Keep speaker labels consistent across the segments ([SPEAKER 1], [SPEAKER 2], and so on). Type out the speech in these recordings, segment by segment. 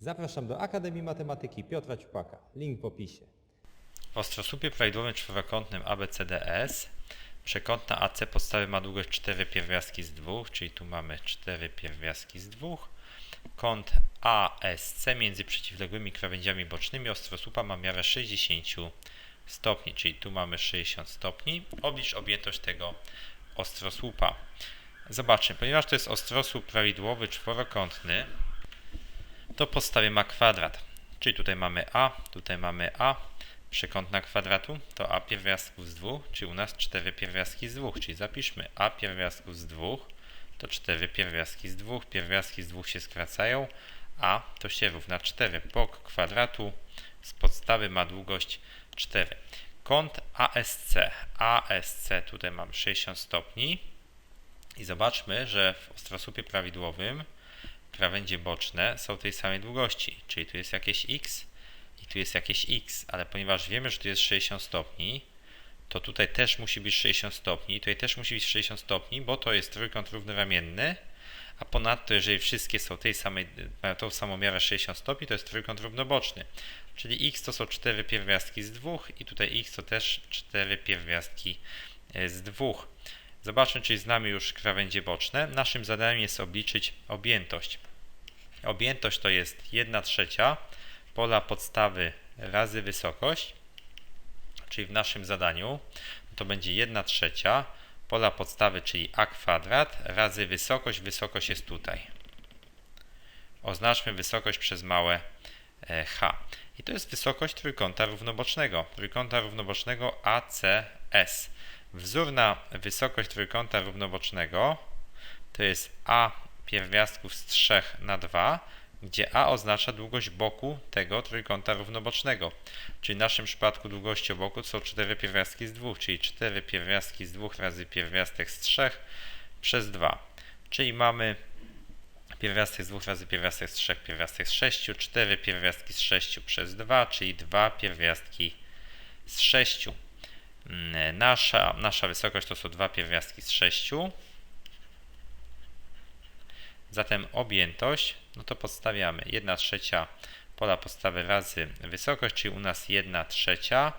[SPEAKER 1] Zapraszam do Akademii Matematyki Piotra Ciupaka. Link w opisie.
[SPEAKER 2] W ostrosłupie prawidłowym czworokątnym ABCDS przekątna AC podstawy ma długość 4 pierwiastki z 2, czyli tu mamy 4 pierwiastki z 2. Kąt ASC między przeciwległymi krawędziami bocznymi ostrosłupa ma miarę 60 stopni, czyli tu mamy 60 stopni. Oblicz objętość tego ostrosłupa. Zobaczmy, ponieważ to jest ostrosłup prawidłowy czworokątny, to podstawie ma kwadrat. Czyli tutaj mamy A, tutaj mamy A, przekątna kwadratu to A pierwiastków z 2, czyli u nas 4 pierwiastki z 2, czyli zapiszmy A pierwiastków z 2 to 4 pierwiastki z 2, pierwiastki z 2 się skracają, A to się równa 4. Bok kwadratu z podstawy ma długość 4. Kąt ASC, ASC tutaj mam 60 stopni i zobaczmy, że w ostrosłupie prawidłowym krawędzie boczne są tej samej długości, czyli tu jest jakieś x i tu jest jakieś x, ale ponieważ wiemy, że tu jest 60 stopni, to tutaj też musi być 60 stopni, tutaj też musi być 60 stopni, bo to jest trójkąt równoramienny, a ponadto jeżeli wszystkie są tej samej, mają tą samą miarę 60 stopni, to jest trójkąt równoboczny, czyli x to są 4 pierwiastki z 2 i tutaj x to też 4 pierwiastki e, z 2. Zobaczmy, czy znamy już krawędzie boczne. Naszym zadaniem jest obliczyć objętość. Objętość to jest 1 trzecia pola podstawy razy wysokość, czyli w naszym zadaniu to będzie 1 trzecia pola podstawy, czyli a kwadrat razy wysokość. Wysokość jest tutaj. Oznaczmy wysokość przez małe e, h. I to jest wysokość trójkąta równobocznego. Trójkąta równobocznego ACS. Wzór na wysokość trójkąta równobocznego to jest a pierwiastków z 3 na 2, gdzie a oznacza długość boku tego trójkąta równobocznego. Czyli w naszym przypadku długością boku są 4 pierwiastki z 2, czyli 4 pierwiastki z 2 razy pierwiastek z 3 przez 2. Czyli mamy pierwiastek z 2 razy pierwiastek z 3, pierwiastek z 6, 4 pierwiastki z 6 przez 2, czyli 2 pierwiastki z 6. Mm, Nasza, nasza wysokość to są 2 pierwiastki z 6. Zatem objętość, no to podstawiamy 1 trzecia pola podstawy razy wysokość, czyli u nas 1 trzecia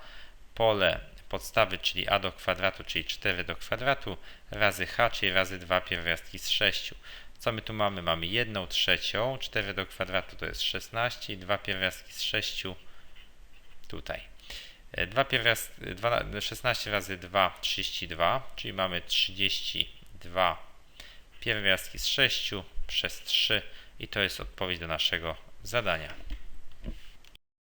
[SPEAKER 2] pole podstawy, czyli a do kwadratu, czyli 4 do kwadratu, razy h, czyli razy 2 pierwiastki z 6. Co my tu mamy? Mamy 1 trzecią, 4 do kwadratu to jest 16 i 2 pierwiastki z 6 tutaj. 2 pierwiast, 2, 16 razy 2, 32, czyli mamy 32 pierwiastki z 6 przez 3 i to jest odpowiedź do naszego zadania.